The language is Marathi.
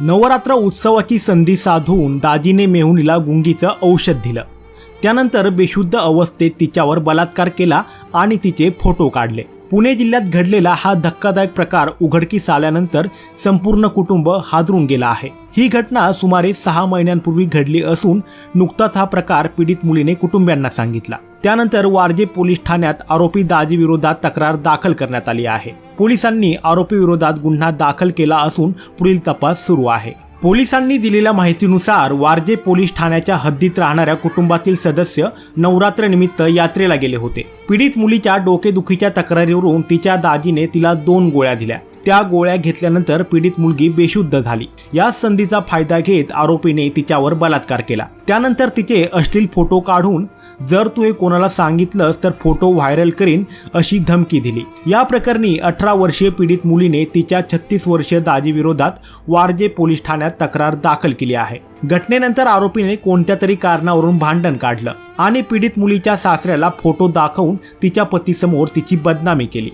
नवरात्र उत्सवाची संधी साधून दाजीने मेहुणीला गुंगीचं औषध दिलं. त्यानंतर बेशुद्ध अवस्थेत तिच्यावर बलात्कार केला आणि तिचे फोटो काढले. पुणे जिल्ह्यात घडलेला हा धक्कादायक प्रकार उघडकीस आल्यानंतर संपूर्ण कुटुंब हादरून गेला आहे. ही घटना सुमारे सहा महिन्यांपूर्वी घडली असून नुकताच हा प्रकार पीडित मुलीने कुटुंबियांना सांगितला. त्यानंतर वारजे पोलीस ठाण्यात आरोपी दाजी विरोधात तक्रार दाखल करण्यात आली आहे. पोलिसांनी आरोपी विरोधात गुन्हा दाखल केला असून पुढील तपास सुरू आहे. पोलिसांनी दिलेल्या माहितीनुसार वारजे पोलीस ठाण्याच्या हद्दीत राहणाऱ्या कुटुंबातील सदस्य नवरात्रनिमित्त यात्रेला गेले होते. पीडित मुलीच्या डोकेदुखीच्या तक्रारीवरून तिच्या दाजीने तिला दोन गोळ्या दिल्या. त्या गोळ्या घेतल्यानंतर पीडित मुलगी बेशुद्ध झाली. या संधीचा फायदा घेत आरोपीने तिच्यावर बलात्कार केला. त्यानंतर तिचे अश्लील फोटो काढून जर तू हे कोणाला सांगितलंस तर फोटो व्हायरल करीन अशी धमकी दिली. या प्रकरणी अठरा वर्षीय पीडित मुलीने तिच्या छत्तीस वर्षीय दाजीविरोधात वारजे पोलीस ठाण्यात तक्रार दाखल केली आहे. घटनेनंतर आरोपीने कोणत्या तरी कारणावरून भांडण काढलं आणि पीडित मुलीच्या सासऱ्याला फोटो दाखवून तिच्या पतीसमोर तिची बदनामी केली.